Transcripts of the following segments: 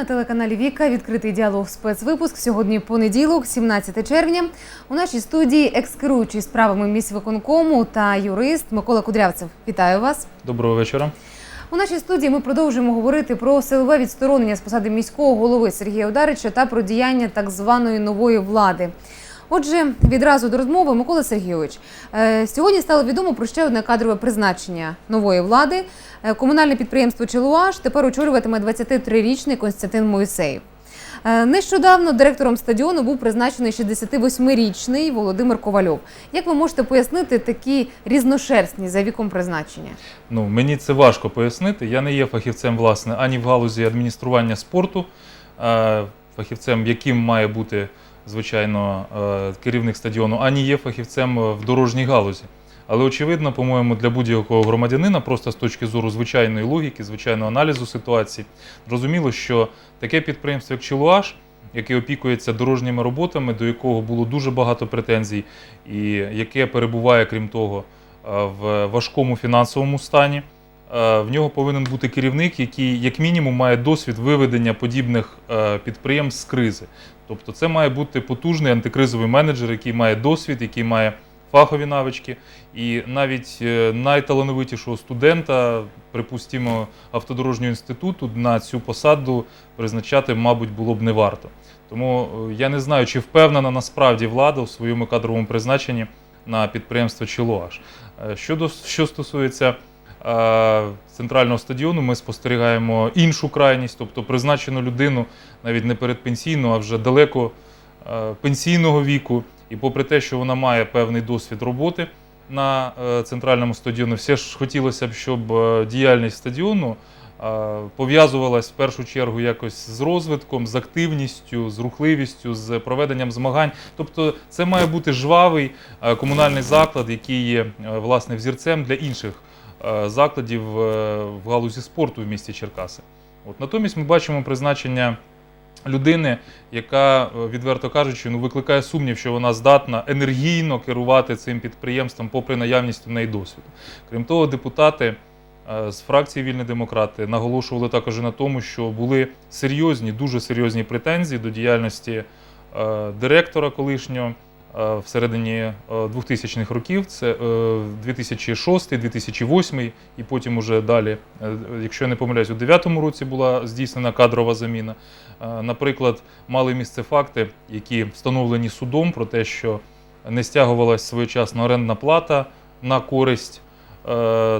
На телеканалі Віка. Відкритий діалог спецвипуск. Сьогодні понеділок, 17 червня. У нашій студії екс-керуючий справами міськвиконкому та юрист Микола Кудрявцев. Вітаю вас. Доброго вечора. У нашій студії ми продовжуємо говорити про силове відсторонення з посади міського голови Сергія Ударича та про діяння так званої нової влади. Отже, відразу до розмови, Микола Сергійович. е, Сьогодні стало відомо про ще одне кадрове призначення нової влади. Е, Комунальне підприємство Челуаш тепер очолюватиме 23-річний Константин Моїсеєв. Е, Нещодавно директором стадіону був призначений 68-річний Володимир Ковальов. Як ви можете пояснити такі різношерстні за віком призначення? Ну мені це важко пояснити. Я не є фахівцем, власне, ані в галузі адміністрування спорту, е, фахівцем, яким має бути звичайно е, керівник стадіону, ані є фахівцем в дорожній галузі. Але очевидно, по-моєму, для будь-якого громадянина, просто з точки зору звичайної логіки, звичайного аналізу ситуації, зрозуміло, що таке підприємство, як Чилуаш, яке опікується дорожніми роботами, до якого було дуже багато претензій, і яке перебуває, крім того, е, в важкому фінансовому стані. Е, В нього повинен бути керівник, який, як мінімум, має досвід виведення подібних е, підприємств з кризи. Тобто, це має бути потужний антикризовий менеджер, який має досвід, який має фахові навички, і навіть е, найталановитішого студента, припустимо, автодорожнього інституту на цю посаду призначати, мабуть, було б не варто. Тому я не знаю, чи впевнена насправді влада у своєму кадровому призначенні на підприємство Чилоаш. Щодо що стосується центрального стадіону, ми спостерігаємо іншу крайність, тобто призначену людину навіть не передпенсійну, а вже далеко е, пенсійного віку. І попри те, що вона має певний досвід роботи на е, центральному стадіоні, все ж хотілося б, щоб е, діяльність стадіону е, пов'язувалась в першу чергу якось з розвитком, з активністю, з рухливістю, з проведенням змагань. Тобто, це має бути жвавий е, комунальний заклад, який є е, власне взірцем для інших е, закладів е, в галузі спорту в місті Черкаси. От натомість ми бачимо призначення людини, яка, е, відверто кажучи, ну викликає сумнів, що вона здатна енергійно керувати цим підприємством, попри наявність у неї досвіду. Крім того, депутати е, з фракції Вільні демократи наголошували також на тому, що були серйозні, дуже серйозні претензії до діяльності е, директора колишнього. Е, Всередині е, 2000-х років, це е, 2006, 2008 і потім уже далі, е, якщо я не помиляюсь, у 2009 році була здійснена кадрова заміна. Е, Наприклад, мали місце факти, які встановлені судом про те, що не стягувалась своєчасна орендна плата на користь е,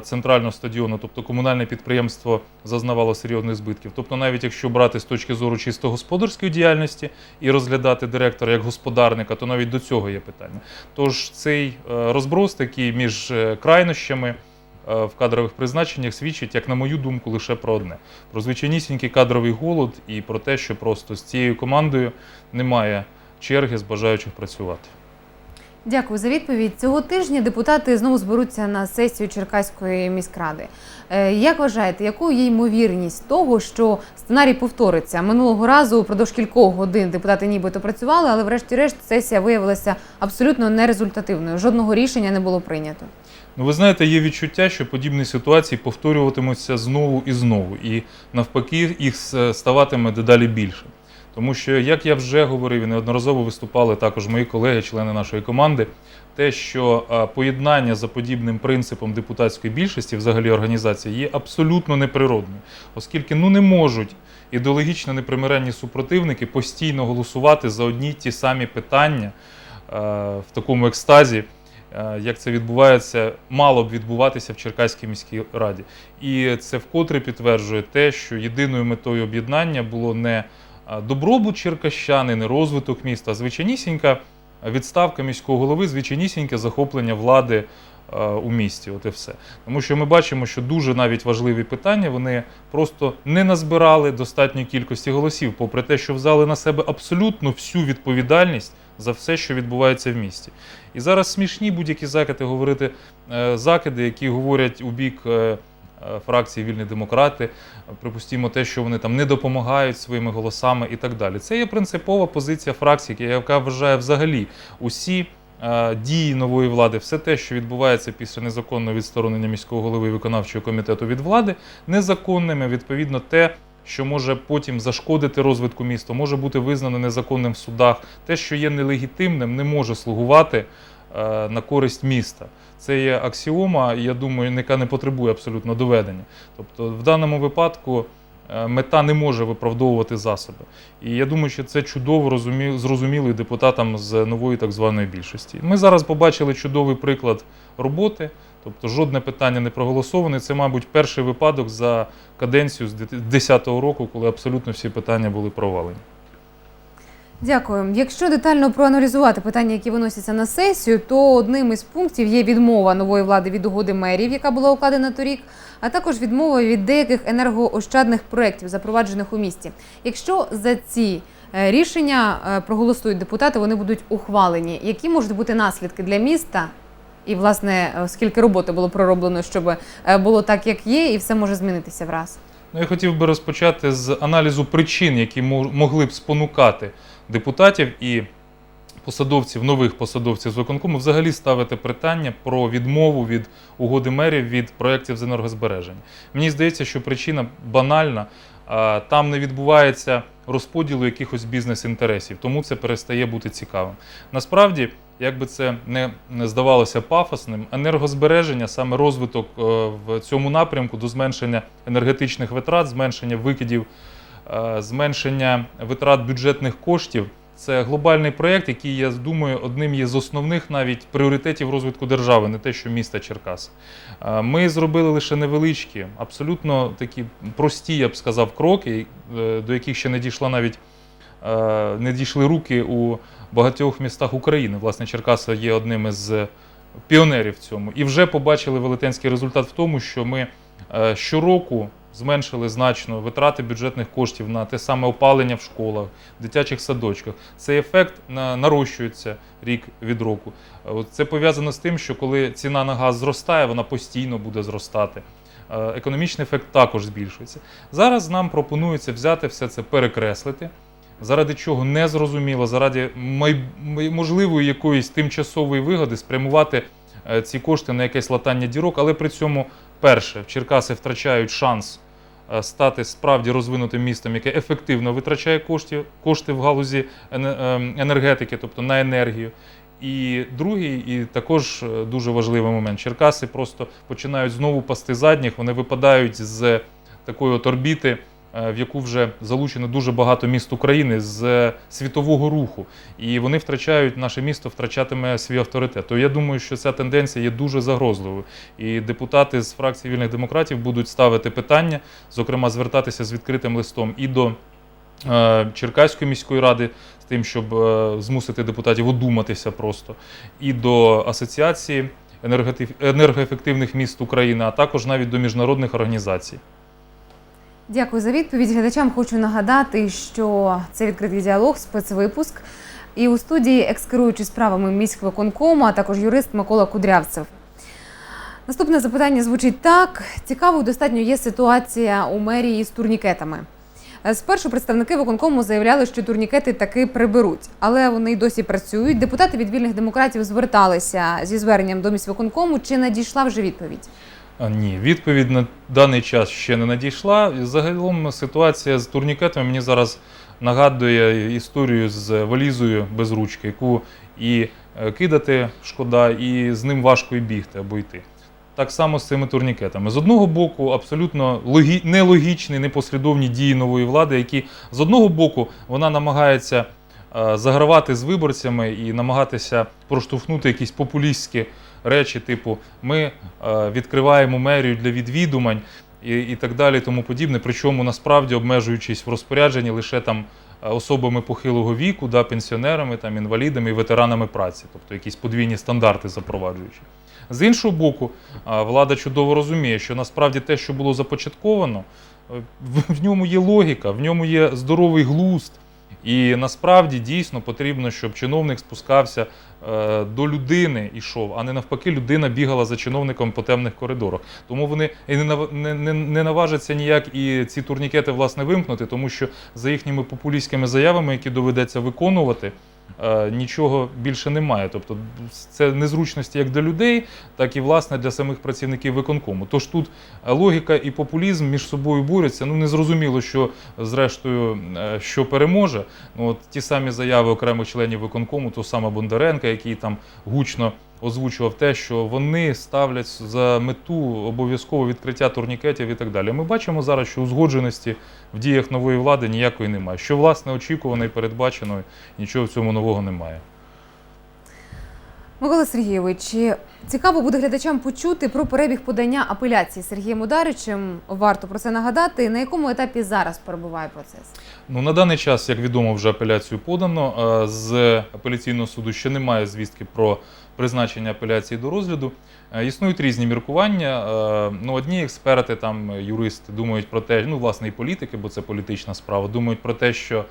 центрального стадіону, тобто комунальне підприємство зазнавало серйозних збитків. Тобто, навіть якщо брати з точки зору чисто господарської діяльності і розглядати директора як господарника, то навіть до цього є питання. Тож цей е, розброс такий між е, крайнощами е, в кадрових призначеннях свідчить, як на мою думку, лише про одне: про звичайнісінький кадровий голод і про те, що просто з цією командою немає черги з бажаючих працювати. Дякую за відповідь. Цього тижня депутати знову зберуться на сесію Черкаської міськради. Е, Як вважаєте, якою є ймовірність того, що сценарій повториться? Минулого разу впродовж кількох годин депутати нібито працювали, але врешті-решт сесія виявилася абсолютно нерезультативною. Жодного рішення не було прийнято. Ну, ви знаєте, є відчуття, що подібні ситуації повторюватимуться знову і знову, і навпаки, їх ставатиме дедалі більше. Тому що, як я вже говорив, і неодноразово виступали також мої колеги, члени нашої команди, те, що поєднання за подібним принципом депутатської більшості, взагалі організації, є абсолютно неприродним, оскільки ну не можуть ідеологічно непримиренні супротивники постійно голосувати за одні й ті самі питання в такому екстазі. Як це відбувається, мало б відбуватися в Черкаській міській раді, і це вкотре підтверджує те, що єдиною метою об'єднання було не добробут черкащани, не розвиток міста, звичайнісінька відставка міського голови, звичайнісіньке захоплення влади е, у місті. От і все. Тому що ми бачимо, що дуже навіть важливі питання вони просто не назбирали достатньої кількості голосів, попри те, що взяли на себе абсолютно всю відповідальність за все, що відбувається в місті. І зараз смішні будь-які закиди говорити е, закиди, які говорять у бік. Е, Фракції Вільні демократи, припустімо, те, що вони там не допомагають своїми голосами і так далі. Це є принципова позиція фракції, яка вважає взагалі усі е, дії нової влади, все те, що відбувається після незаконного відсторонення міського голови виконавчого комітету від влади, незаконними, відповідно, те, що може потім зашкодити розвитку міста, може бути визнано незаконним в судах. Те, що є нелегітимним, не може слугувати на користь міста. Це є аксіома, я думаю, яка не потребує абсолютно доведення. Тобто, в даному випадку е, мета не може виправдовувати засоби. І я думаю, що це чудово розумі- зрозуміло і депутатам з нової так званої більшості. Ми зараз побачили чудовий приклад роботи. Тобто жодне питання не проголосоване. Це, мабуть, перший випадок за каденцію з 2010 року, коли абсолютно всі питання були провалені. Дякую. Якщо детально проаналізувати питання, які виносяться на сесію, то одним із пунктів є відмова нової влади від угоди мерів, яка була укладена торік, а також відмова від деяких енергоощадних проєктів, запроваджених у місті. Якщо за ці е, рішення е, проголосують депутати, вони будуть ухвалені. Які можуть бути наслідки для міста? І, власне, е, скільки роботи було пророблено, щоб було так, як є, і все може змінитися враз. Ну, я хотів би розпочати з аналізу причин, які мо- могли б спонукати депутатів і посадовців, нових посадовців з виконкому взагалі ставити питання про відмову від угоди мерів від проєктів з енергозбереження. Мені здається, що причина банальна. Там не відбувається розподілу якихось бізнес-інтересів, тому це перестає бути цікавим. Насправді, як би це не здавалося пафосним, енергозбереження, саме розвиток е, в цьому напрямку до зменшення енергетичних витрат, зменшення викидів, зменшення витрат бюджетних коштів. Це глобальний проєкт, який, я думаю, одним є з основних навіть пріоритетів розвитку держави, не те, що міста Черкас. Е, Ми зробили лише невеличкі, абсолютно такі прості, я б сказав, кроки, е, до яких ще не дійшла навіть е, не дійшли руки у багатьох містах України. Власне, Черкаса є одним із піонерів в цьому. І вже побачили велетенський результат в тому, що ми е, щороку зменшили значно витрати бюджетних коштів на те саме опалення в школах, дитячих садочках. Цей ефект на- нарощується рік від року. Е, Це пов'язано з тим, що коли ціна на газ зростає, вона постійно буде зростати. Е, Економічний ефект також збільшується. Зараз нам пропонується взяти все це перекреслити. Заради чого не зрозуміло, заради можливої якоїсь тимчасової вигоди спрямувати е, ці кошти на якесь латання дірок, але при цьому, перше, Черкаси втрачають шанс е, стати справді розвинутим містом, яке ефективно витрачає кошти, кошти в галузі ем, енергетики, тобто на енергію. І другий, і також е, дуже важливий момент: Черкаси просто починають знову пасти задніх, вони випадають з такої от орбіти, е, в яку вже залучено дуже багато міст України з світового руху, і вони втрачають наше місто, втрачатиме свій авторитет. То я думаю, що ця тенденція є дуже загрозливою. І депутати з фракції вільних демократів будуть ставити питання, зокрема, звертатися з відкритим листом і до е, Черкаської міської ради з тим, щоб е, змусити депутатів одуматися просто, і до асоціації енергоефективних міст України, а також навіть до міжнародних організацій. Дякую за відповідь. Глядачам хочу нагадати, що це відкритий діалог, спецвипуск. І у студії екс-керуючий справами міськвиконкому, а також юрист Микола Кудрявцев. Наступне запитання звучить так: цікавою достатньо є ситуація у мерії з турнікетами. Спершу представники виконкому заявляли, що турнікети таки приберуть, але вони й досі працюють. Депутати від вільних демократів зверталися зі зверненням до міськвиконкому. Чи надійшла вже відповідь? Ні, відповідь на даний час ще не надійшла. Загалом ситуація з турнікетами мені зараз нагадує історію з валізою без ручки, яку і е, кидати шкода, і з ним важко і бігти або йти. Так само з цими турнікетами. З одного боку, абсолютно логі... нелогічні, непослідовні дії нової влади, які з одного боку вона намагається е, загравати з виборцями і намагатися проштовхнути якісь популістські речі, типу ми е, відкриваємо мерію для відвідувань і, і так далі, тому подібне. Причому насправді обмежуючись в розпорядженні лише там е, особами похилого віку, да, пенсіонерами, там, інвалідами і ветеранами праці, тобто якісь подвійні стандарти запроваджуючи. З іншого боку, е, влада чудово розуміє, що насправді те, що було започатковано, в ньому є логіка, в ньому є здоровий глузд. І насправді дійсно потрібно, щоб чиновник спускався е, до людини йшов, а не навпаки, людина бігала за чиновником по темних коридорах. Тому вони і не, не, не, не наважаться ніяк і ці турнікети власне вимкнути, тому що за їхніми популістськими заявами, які доведеться виконувати, нічого більше немає. Тобто це незручності як для людей, так і власне для самих працівників виконкому. Тож тут е, логіка і популізм між собою борються. Ну незрозуміло, що зрештою е, що переможе. Ну, от ті самі заяви окремих членів виконкому, то саме Бондаренка, який там гучно озвучував те, що вони ставлять за мету обов'язково відкриття турнікетів і так далі. Ми бачимо зараз, що узгодженості в діях нової влади ніякої немає. Що власне очікувано і передбачено, нічого в цьому нового немає. Микола Сергійович, цікаво буде глядачам почути про перебіг подання апеляції Сергієм Ударичем. Варто про це нагадати. На якому етапі зараз перебуває процес? Ну, на даний час, як відомо, вже апеляцію подано. Е, З апеляційного суду ще немає звістки про призначення апеляції до розгляду. Е, Існують різні міркування. Е, Ну, одні експерти, там юристи думають про те, ну, власне, і політики, бо це політична справа, думають про те, що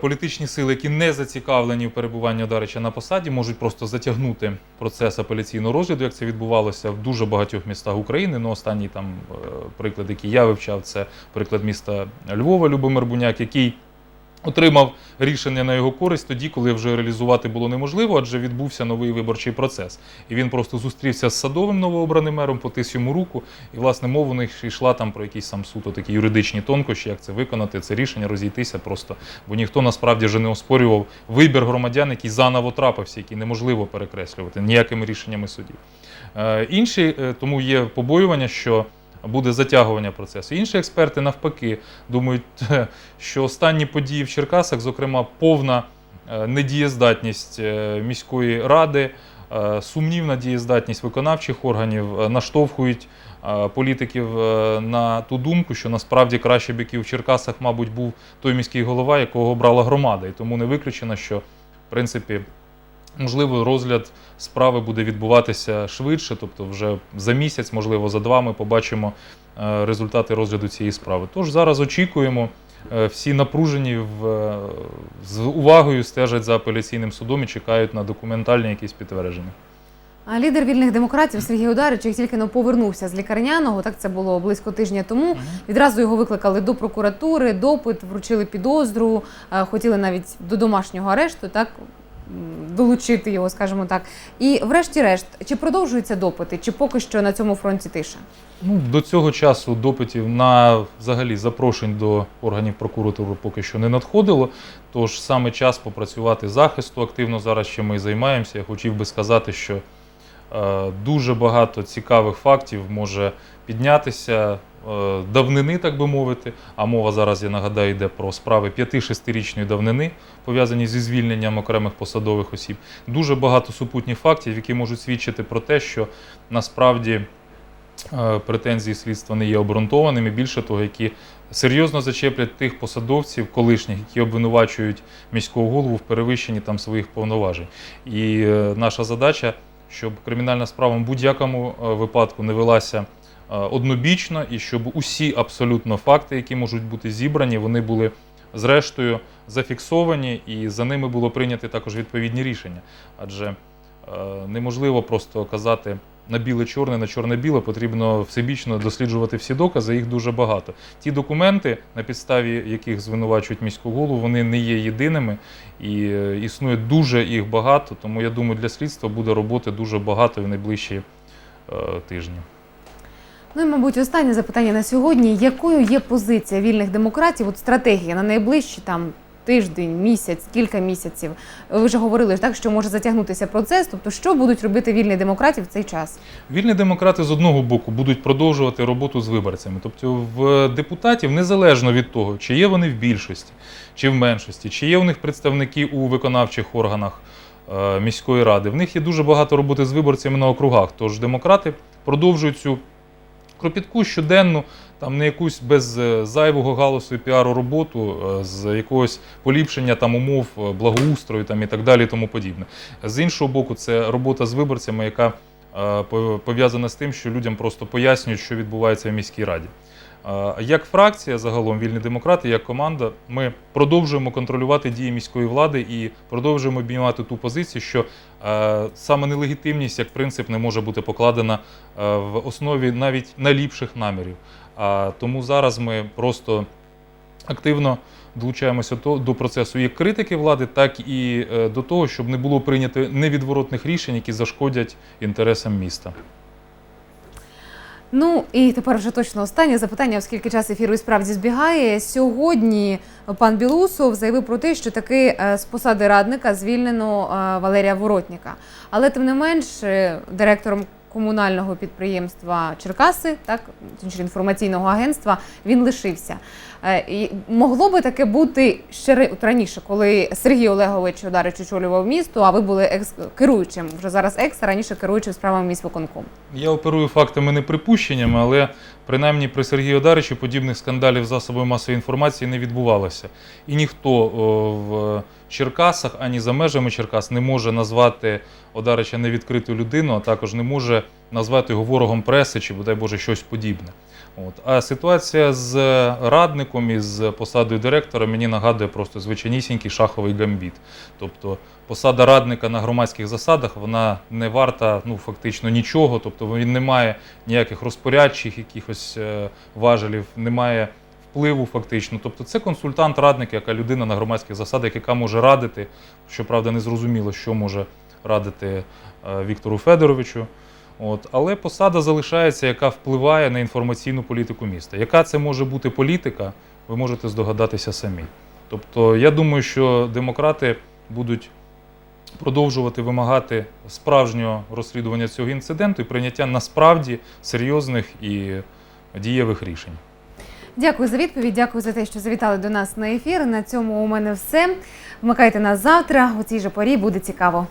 політичні сили, які не зацікавлені в перебуванні Одарича на посаді, можуть просто затягнути процес апеляційного розгляду, як це відбувалося в дуже багатьох містах України. Ну, останній там е, приклад, який я вивчав, це приклад міста Львова, Любомир Буняк, який отримав рішення на його користь тоді, коли вже реалізувати було неможливо, адже відбувся новий виборчий процес. І він просто зустрівся з садовим новообраним мером, потис йому руку, і власне мова у них йшла там про якісь сам суто такі юридичні тонкощі, як це виконати, це рішення розійтися просто. Бо ніхто насправді вже не оспорював вибір громадян, який заново трапився, який неможливо перекреслювати ніякими рішеннями судів. Е, Інші е, тому є побоювання, що буде затягування процесу. Інші експерти навпаки думають, що останні події в Черкасах, зокрема, повна е, недієздатність е, міської ради, е, сумнівна дієздатність виконавчих органів е, наштовхують е, політиків е, на ту думку, що насправді краще б який в Черкасах, мабуть, був той міський голова, якого обрала громада. І тому не виключено, що в принципі. Можливо, розгляд справи буде відбуватися швидше, тобто вже за місяць, можливо, за два ми побачимо е, результати розгляду цієї справи. Тож зараз очікуємо. Е, Всі напружені в, е, з увагою стежать за апеляційним судом і чекають на документальні якісь підтвердження. А Лідер вільних демократів Сергій Ударич, як тільки повернувся з лікарняного, так це було близько тижня тому. Відразу його викликали до прокуратури, допит, вручили підозру, хотіли навіть до домашнього арешту, так долучити його, скажімо так. І врешті-решт, чи продовжуються допити, чи поки що на цьому фронті тиша? Ну, до цього часу допитів на взагалі запрошень до органів прокуратури поки що не надходило. Тож саме час попрацювати захисту активно зараз ще ми займаємося. Я хотів би сказати, що е, дуже багато цікавих фактів може піднятися давнини, так би мовити. А мова зараз, я нагадаю, йде про справи 5-6-річної давнини, пов'язані зі звільненням окремих посадових осіб. Дуже багато супутніх фактів, які можуть свідчити про те, що насправді е, претензії слідства не є обґрунтованими. Більше того, які серйозно зачеплять тих посадовців колишніх, які обвинувачують міського голову в перевищенні там своїх повноважень. І е, наша задача, щоб кримінальна справа в будь-якому е, випадку не велася е, однобічно, і щоб усі абсолютно факти, які можуть бути зібрані, вони були зрештою зафіксовані, і за ними було прийняти також відповідні рішення. Адже е, неможливо просто казати на біле-чорне, на чорне-біле, потрібно всебічно досліджувати всі докази, їх дуже багато. Ті документи, на підставі яких звинувачують міську голову, вони не є єдиними і е, існує дуже їх багато. Тому я думаю, для слідства буде роботи дуже багато в найближчі е, тижні. Ну і, мабуть, останнє запитання на сьогодні: якою є позиція вільних демократів? От стратегія на найближчі там тиждень, місяць, кілька місяців. Ви вже говорили так, що може затягнутися процес. Тобто, що будуть робити вільні демократи в цей час? Вільні демократи з одного боку будуть продовжувати роботу з виборцями. Тобто в депутатів, незалежно від того, чи є вони в більшості, чи в меншості, чи є у них представники у виконавчих органах е, міської ради, в них є дуже багато роботи з виборцями на округах. Тож демократи продовжують цю кропітку щоденну, там не якусь без е, зайвого галасу і піару роботу, е, з якогось поліпшення там умов е, благоустрою там і так далі, і тому подібне. З іншого боку, це робота з виборцями, яка по- пов'язана з тим, що людям просто пояснюють, що відбувається в міській раді. Як фракція, загалом вільні демократи, як команда, ми продовжуємо контролювати дії міської влади і продовжуємо обіймати ту позицію, що е, саме нелегітимність як принцип не може бути покладена е, в основі навіть найліпших намірів. Тому зараз ми просто активно долучаємося до, до процесу як критики влади, так і е, до того, щоб не було прийнято невідворотних рішень, які зашкодять інтересам міста. Ну і тепер вже точно останнє запитання, оскільки час ефіру і справді збігає. Сьогодні пан Білусов заявив про те, що таки е, з посади радника звільнено е, Валерія Воротніка. Але тим не менш, е, директором комунального підприємства Черкаси, так інформаційного агентства, він лишився. Е, І могло би таке бути ще раніше, коли Сергій Олегович Одарич очолював місто, а ви були екс керуючим вже зараз екс, а раніше керуючим справами міськвиконкому. Я оперую фактами не припущеннями, але принаймні при Сергію Одаричі подібних скандалів засобів масової інформації не відбувалося. І ніхто в Черкасах ані за межами Черкас не може назвати Одарича невідкриту людину, а також не може назвати його ворогом преси чи, бодай Боже, щось подібне. От. А ситуація з радником і з посадою директора мені нагадує просто звичайнісінький шаховий гамбіт. Тобто посада радника на громадських засадах вона не варта ну, фактично нічого, тобто він не має ніяких розпорядчих якихось е, важелів, не має впливу фактично. Тобто це консультант-радник, яка людина на громадських засадах, яка може радити, щоправда, не зрозуміло, що може радити е, Віктору Федоровичу. От, але посада залишається, яка впливає на інформаційну політику міста. Яка це може бути політика, ви можете здогадатися самі. Тобто, я думаю, що демократи будуть продовжувати вимагати справжнього розслідування цього інциденту і прийняття насправді серйозних і дієвих рішень. Дякую за відповідь. Дякую за те, що завітали до нас на ефір. На цьому у мене все. Вмикайте нас завтра. У цій же порі буде цікаво.